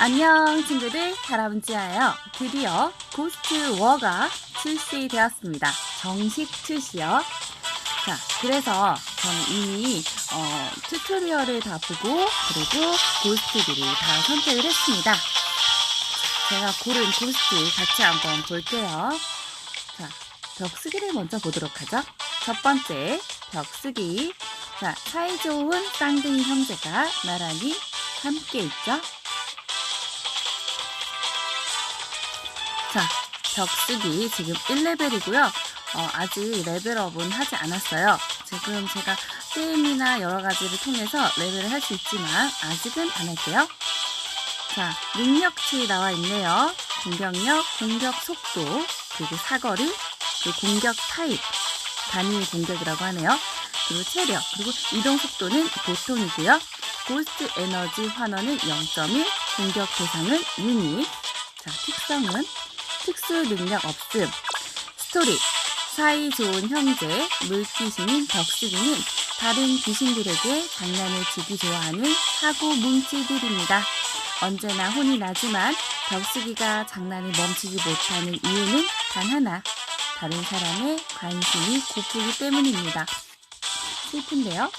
안녕 친구들 다람쥐예요. 드디어 고스트 워가 출시되었습니다. 정식 출시요. 자, 그래서 저는 이미 어, 튜토리얼을 다 보고 그리고 고스트들이 다 선택을 했습니다. 제가 고른 고스트 같이 한번 볼게요. 자, 벽쓰기를 먼저 보도록 하죠. 첫 번째, 벽쓰기. 자, 사이좋은 쌍둥이 형제가 나란히 함께 있죠. 자, 벽쓰기 지금 1레벨이고요. 어, 아직 레벨업은 하지 않았어요. 지금 제가 게임이나 여러 가지를 통해서 레벨을 할 수 있지만 아직은 안 할게요. 자, 능력치 나와 있네요. 공격력, 공격 속도, 그리고 사거리, 그리고 공격 타입, 단위 공격이라고 하네요. 그리고 체력, 그리고 이동 속도는 보통이고요. 고스트 에너지 환원은 0.1, 공격 대상은 유닛. 자, 특성은 특수 능력 없음. 스토리. 사이 좋은 형제, 물귀신인 덕수기는 다른 귀신들에게 장난을 주기 좋아하는 사고 뭉치들입니다. 언제나 혼이 나지만 덕수기가 장난을 멈추지 못하는 이유는 단 하나. 다른 사람의 관심이 고프기 때문입니다. 슬픈데요?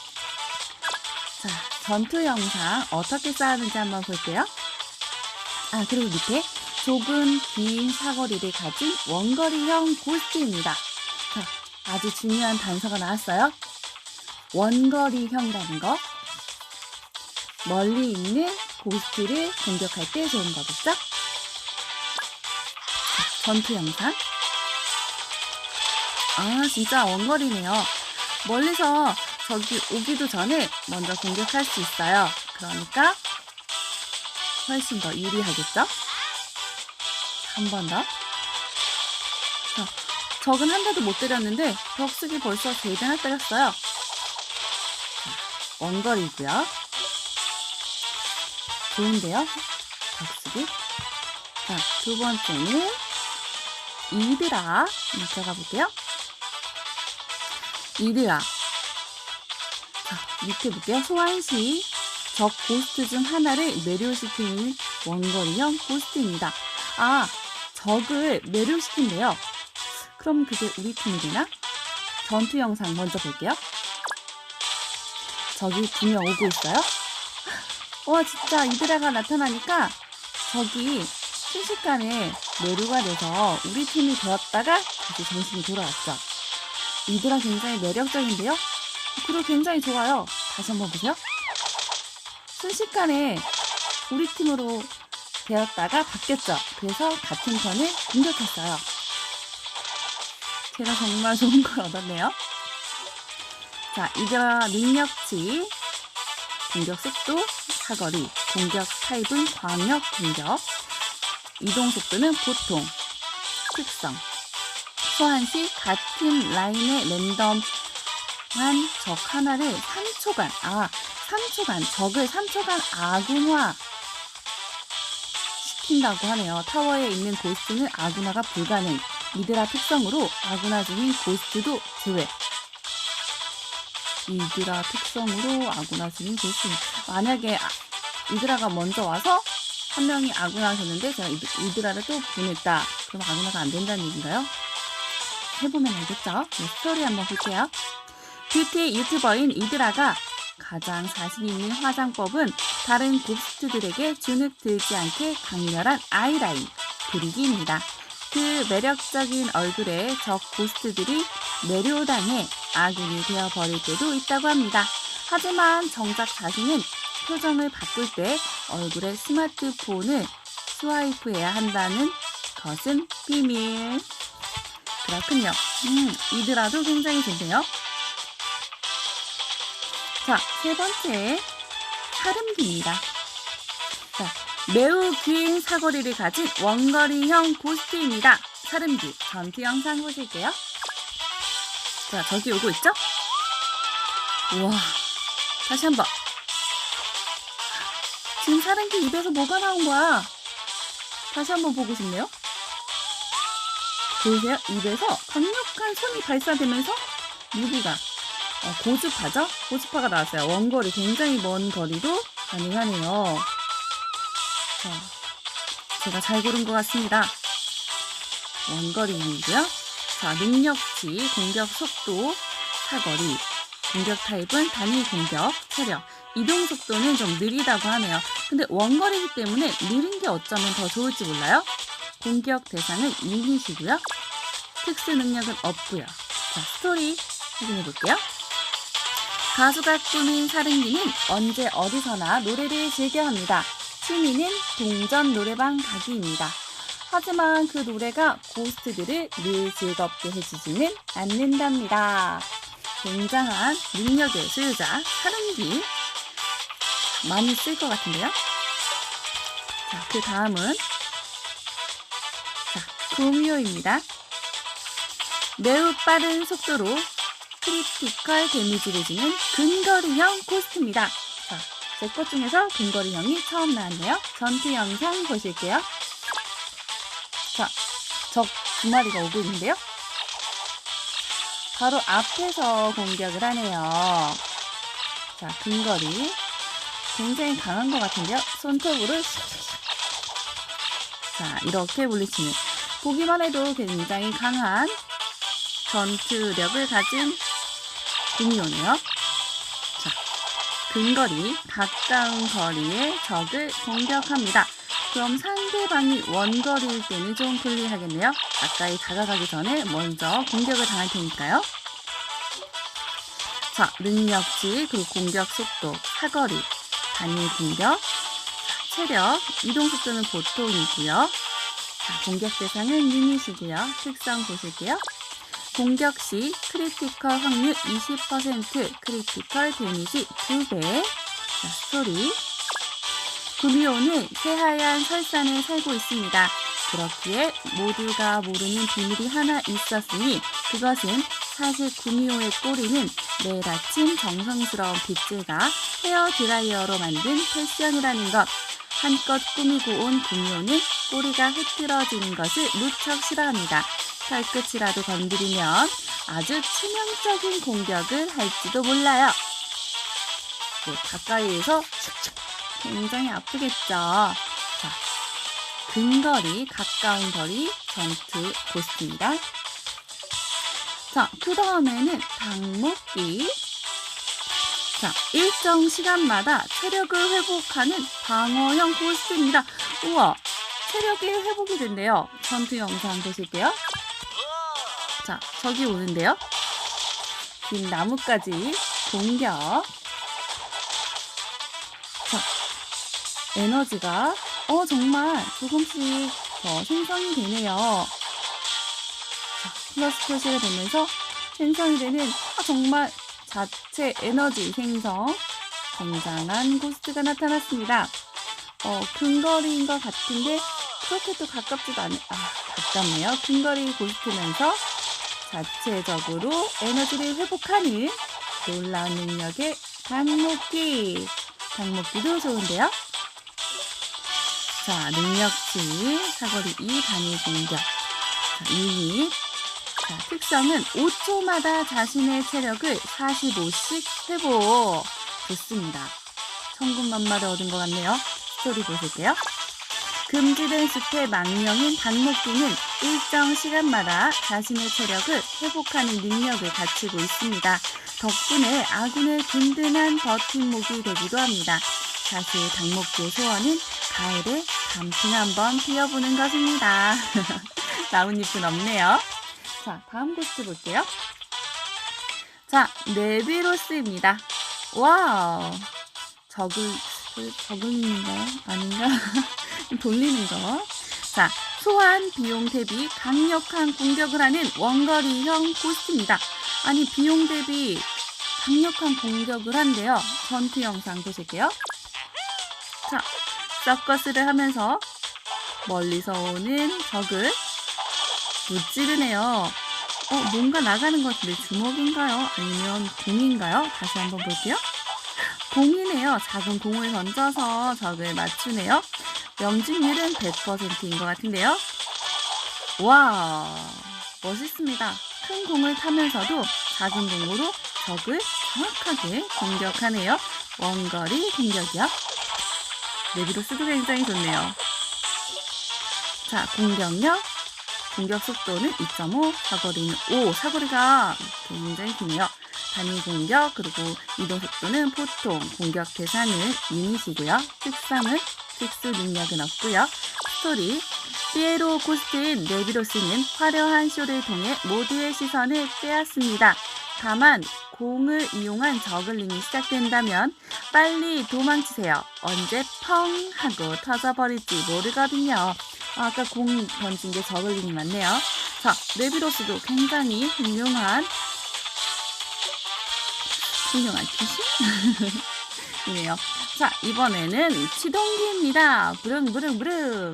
자, 전투 영상 어떻게 쌓았는지 한번 볼게요. 아, 그리고 밑에 좁은 긴 사거리를 가진 원거리형 고스트입니다. 자, 아주 중요한 단서가 나왔어요. 원거리형이라는 거. 멀리 있는 고스트를 공격할 때 좋은 거겠죠? 자, 전투 영상. 아, 진짜 원거리네요. 멀리서 저기 오기도 전에 먼저 공격할 수 있어요. 그러니까 훨씬 더 유리하겠죠? 한 번 더. 자, 적은 한 대도 못 때렸는데 벽쓰기 벌써 세 대나 때렸어요. 자, 원거리고요. 좋은데요? 벽쓰기. 자, 두 번째는 이드라. 들어가 볼게요. 이드라. 자, 밑에 볼게요. 소환시. 적 고스트 중 하나를 매료시키는 원거리형 고스트입니다. 아, 적을 매료시킨대요. 그럼 그게 우리 팀이 되나? 전투 영상 먼저 볼게요. 적이 두명 오고 있어요. 와, 진짜 이드라가 나타나니까 적이 순식간에 매료가 돼서 우리 팀이 되었다가 다시 정신이 돌아왔죠. 이드라 굉장히 매력적인데요? 그리고 굉장히 좋아요. 다시 한번 보세요. 순식간에 우리 팀으로 되었다가 바뀌었죠. 그래서 같은 턴을 공격했어요. 제가 정말 좋은 걸 얻었네요. 자, 이드라 능력치, 공격 속도, 사거리, 공격 타입은 광역 공격, 이동 속도는 보통, 특성, 소환 시 같은 라인의 랜덤한 적 하나를 3초간, 아, 3초간, 적을 3초간 아군화 시킨다고 하네요. 타워에 있는 고스트는 아군화가 불가능. 이드라 특성으로 아군화 중인 고스트도 제외. 이드라 특성으로 아군화 중인 고스트. 만약에 아- 이드라가 먼저 와서 한 명이 아군화 하셨는데 제가 이드, 이드라를 또 보냈다. 그럼 아군화가 안 된다는 얘기인가요? 해보면 알겠죠? 네, 스토리 한번 볼게요. 뷰티 유튜버인 이드라가 가장 자신 있는 화장법은 다른 고스트들에게 주눅 들지 않게 강렬한 아이라인 그리기입니다. 그 매력적인 얼굴에 적 고스트들이 매료당해 아군이 되어버릴 때도 있다고 합니다. 하지만 정작 자신은 표정을 바꿀 때 얼굴에 스마트폰을 스와이프해야 한다는 것은 비밀. 그렇군요. 음, 이드라도 굉장히 좋네요. 자, 세 번째. 사름기입니다. 자, 매우 긴 사거리를 가진 원거리형 고스트입니다. 사름기. 전투 영상 보실게요. 자, 저기 오고 있죠? 우와. 다시 한 번. 지금 사름기 입에서 뭐가 나온 거야? 다시 한번 보고 싶네요. 보이세요? 입에서 강력한 손이 발사되면서 무기가 어, 고주파죠? 고주파가 나왔어요. 원거리 굉장히 먼 거리도 가능하네요. 자, 제가 잘 고른 것 같습니다. 원거리이고요. 자, 능력치, 공격 속도, 사거리, 공격 타입은 단일 공격, 체력, 이동 속도는 좀 느리다고 하네요. 근데 원거리이기 때문에 느린 게 어쩌면 더 좋을지 몰라요. 공격 대상은 유닛이고요. 특수 능력은 없고요. 자, 스토리 확인해 볼게요. 가수가 꾸민 사릉기는 언제 어디서나 노래를 즐겨 합니다. 취미는 동전 노래방 가기입니다. 하지만 그 노래가 고스트들을 늘 즐겁게 해주지는 않는답니다. 굉장한 능력의 소유자 사릉기 많이 쓸 것 같은데요. 자, 그 다음은 자, 구미호입니다. 매우 빠른 속도로 크리티컬 데미지를 주는 근거리형 코스트입니다. 자, 제 것 중에서 근거리형이 처음 나왔네요. 전투 영상 보실게요. 자, 적 두 마리가 오고 있는데요. 바로 앞에서 공격을 하네요. 자, 근거리. 굉장히 강한 것 같은데요. 손톱으로 자, 이렇게 물리치는. 보기만 해도 굉장히 강한 전투력을 가진 군요네요. 자, 근거리, 가까운 거리의 적을 공격합니다. 그럼 상대방이 원거리일 때는 좀 불리하겠네요. 가까이 다가가기 전에 먼저 공격을 당할 테니까요. 자, 능력치, 그리고 공격 속도, 사거리, 단일 공격, 자, 체력, 이동 속도는 보통이고요. 자, 공격 대상은 유닛이고요. 특성 보실게요. 공격 시 크리티컬 확률 20%, 크리티컬 데미지 2배. 자, 스토리. 구미호는 새하얀 설산에 살고 있습니다. 그렇기에 모두가 모르는 비밀이 하나 있었으니 그것은 사실 구미호의 꼬리는 매일 아침 정성스러운 빗질과 헤어 드라이어로 만든 패션이라는 것. 한껏 꾸미고 온 구미호는 꼬리가 흐트러지는 것을 무척 싫어합니다. 털끝이라도 건드리면 아주 치명적인 공격을 할지도 몰라요. 네, 가까이에서 굉장히 아프겠죠. 자, 근거리, 가까운 거리, 전투 고스트입니다. 자, 그 다음에는 당목기. 자, 일정 시간마다 체력을 회복하는 방어형 고스트입니다. 우와, 체력이 회복이 된대요. 전투 영상 보실게요. 자, 저기 오는데요. 긴 나무까지 공격. 자, 에너지가 어 정말 조금씩 더 생성이 되네요. 자, 플러스 표시가 되면서 생성이 되는 아, 정말 자체 에너지 생성 굉장한 고스트가 나타났습니다. 어, 근거리인 것 같은데 그렇게 또 가깝지도 않, 아, 가깝네요. 근거리 고스트면서 자체적으로 에너지를 회복하는 놀라운 능력의 당목기. 당목기도 좋은데요. 자, 능력치, 사거리 2, 단위 공격. 자, 유닛. 자, 특성은 5초마다 자신의 체력을 45씩 회복. 좋습니다. 천군만마를 얻은 것 같네요. 스토리 보실게요. 금지된 숲의 망령인 단목기는 일정 시간마다 자신의 체력을 회복하는 능력을 갖추고 있습니다. 덕분에 아군의 든든한 버팀목이 되기도 합니다. 사실 당목기의 소원은 가을에 단풍 한번 피워보는 것입니다. 나뭇잎은 없네요. 자, 다음 고스트 볼게요. 자, 네비로스입니다. 와우. 저글, 저글인가요? 아닌가? 돌리는 거. 자, 소환 비용 대비 강력한 공격을 하는 원거리형 고스트입니다. 아니, 비용 대비 강력한 공격을 한대요. 전투 영상 보실게요. 자, 서커스를 하면서 멀리서 오는 적을 무찌르네요. 어, 뭔가 나가는 것 같은데 주먹인가요? 아니면 공인가요? 다시 한번 볼게요. 공이네요. 작은 공을 던져서 적을 맞추네요. 명중률은 100%인 것 같은데요. 와, 멋있습니다. 큰 공을 타면서도 작은 공으로 적을 정확하게 공격하네요. 원거리 공격이요. 레비로스도 굉장히 좋네요. 자, 공격력. 공격 속도는 2.5, 사거리는 5. 사거리가 굉장히 기네요. 단위 공격, 그리고 이동 속도는 보통, 공격 대상은 유닛이고요. 특성은 특수 능력은 없고요. 스토리, 피에로 고스트인 레비로스는 화려한 쇼를 통해 모두의 시선을 빼앗습니다. 다만 공을 이용한 저글링이 시작된다면 빨리 도망치세요. 언제 펑 하고 터져버릴지 모르거든요. 아, 아까 공 던진 게 저글링이 맞네요. 자, 레비로스도 굉장히 훌륭한 훌륭한 귀신? 이네요. 자, 이번에는 치동기입니다. 부릉부릉부릉.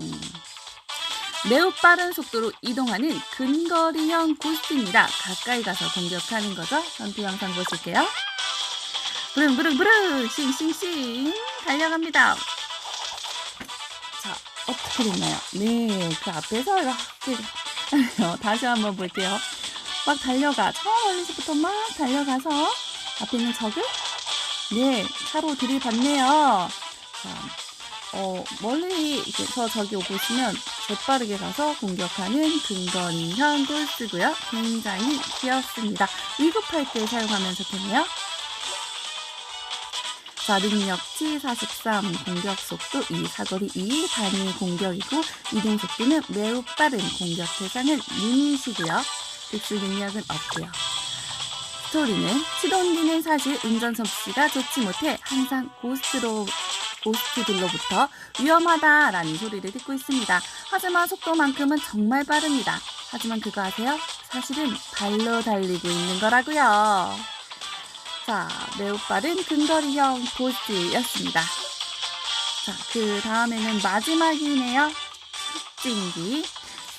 매우 빠른 속도로 이동하는 근거리형 고스트입니다. 가까이 가서 공격하는 거죠. 전투 영상 보실게요. 부릉부릉부릉 싱싱싱 달려갑니다. 자, 어떻게 됐나요? 네, 그 앞에서 이렇게 다시 한번 볼게요. 막 달려가. 처음 멀리서부터 막 달려가서 앞에 있는 적을 네, 차로 들이받네요. 자, 어, 멀리 이렇게 저기 오고 있으면 재빠르게 가서 공격하는 근거리형 골스고요. 굉장히 귀엽습니다. 위급할 때 사용하면 좋겠네요. 자, 능력치 43, 공격 속도 2, 사거리 2, 단위 공격이고, 이동 속도는 매우 빠른 공격 대상은 유닛이고요. 특수 능력은 없고요. 스토리는 치동기는 사실 운전 솜씨가 좋지 못해 항상 고스트로 고스트들로부터 위험하다라는 소리를 듣고 있습니다. 하지만 속도만큼은 정말 빠릅니다. 하지만 그거 아세요? 사실은 발로 달리고 있는 거라고요. 자, 매우 빠른 근거리형 고스트였습니다. 자, 그 다음에는 마지막이네요. 흑진기,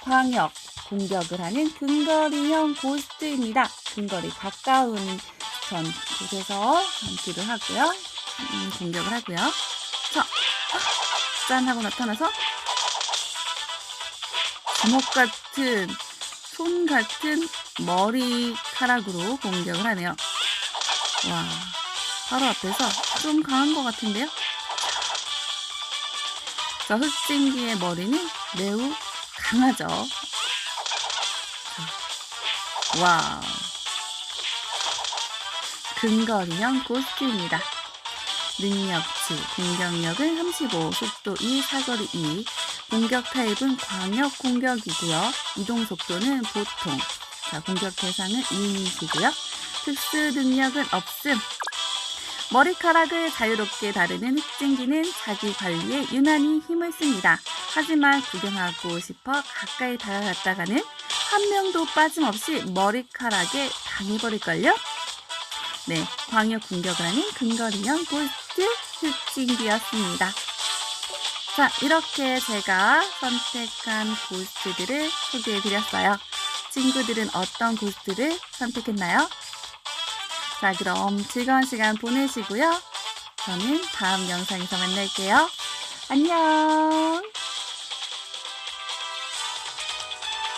광역, 공격을 하는 근거리형 고스트입니다. 근거리 가까운 전 곳에서 전투를 하고요. 음, 공격을 하고요. 자, 짠 하고 나타나서 주먹 같은 손 같은 머리카락으로 공격을 하네요. 와, 바로 앞에서 좀 강한 것 같은데요? 자, 흑진기의 머리는 매우 강하죠. 와, 근거리형 고스트입니다. 능력치, 공격력은 35, 속도 2, 사거리 2, 공격 타입은 광역 공격이고요. 이동 속도는 보통. 자, 공격 대상은 유닛이고요. 특수 능력은 없음. 머리카락을 자유롭게 다루는 흑진기는 자기 관리에 유난히 힘을 씁니다. 하지만 구경하고 싶어 가까이 다가갔다가는 한 명도 빠짐없이 머리카락에 당해버릴걸요? 네, 광역 공격을 하는 근거리형 고스트 흑진기였습니다. 자, 이렇게 제가 선택한 고스트들을 소개해드렸어요. 친구들은 어떤 고스트를 선택했나요? 자, 그럼 즐거운 시간 보내시고요. 저는 다음 영상에서 만날게요. 안녕!